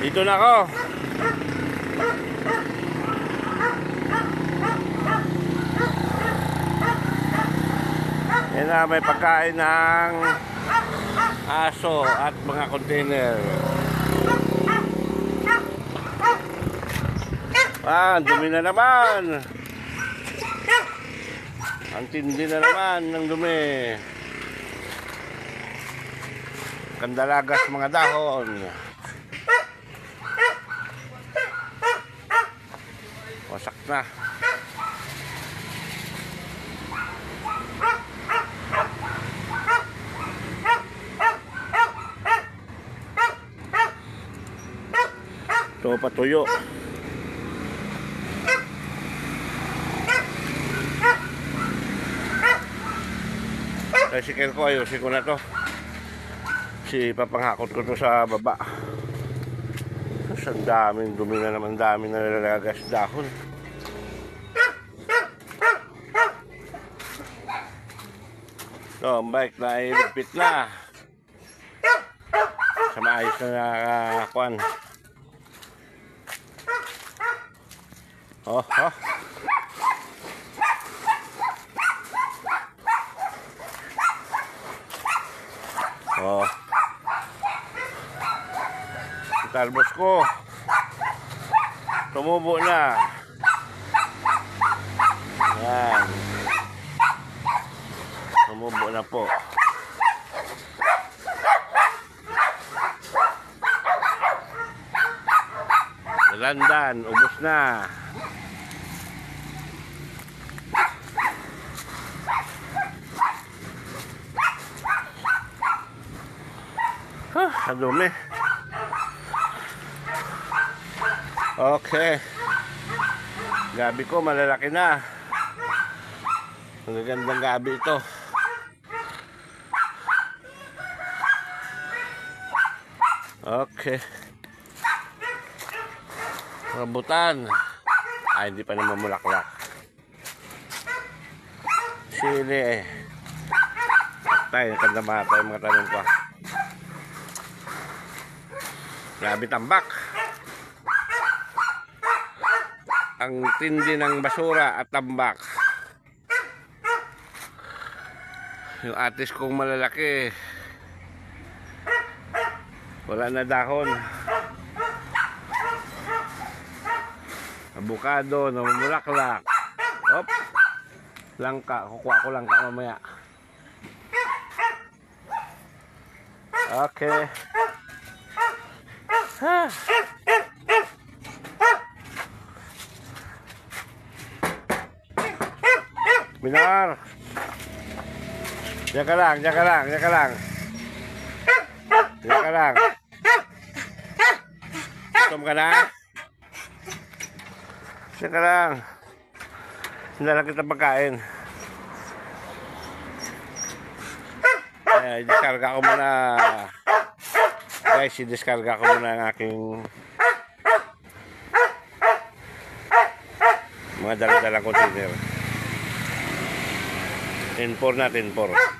Dito na ako. Yan may pagkain ng aso at mga container. Ah, dumi na naman. Ang tindi na naman ng dumi. Kandalagas mga dahon. Wasak na. Ito patuyo. Tricycle ko, ayusin ko na to. Si papanghakot ko to sa baba. Ang daming dumi na naman, dami na nalalagas dahon. So, ang bike na ilipit na. Sa maayos na nakakuan. Oh. Oh. Ang talbos ko. Tumubo na. Yan. Tumubo na po. Landan, ubos na. Huh, ang dumi. Okay. Gabi ko malalaki na. Ang gagandang gabi ito. Okay. Rambutan. Ay, hindi pa naman mulaklak. Sili eh. Tayo, kandama tayo mga tanong ko. Grabe tambak. Ang tindi ng basura at tambak. Yung atis kong malalaki. Wala na dahon. Abukado, namumulaklak. Op. Langka. Kukuha ko langka mamaya. Okay. Ha. Minar. Diyan ka lang, diyan ka lang, diyan ka lang. Diyan ka lang. Gutom ka na? Diyan ka lang. Hindi lang kita pagkain. Eh, diskarga ko muna. Guys, i-diskarga ko muna ang aking mga dala-dalang container. 10-4 na, 10-4.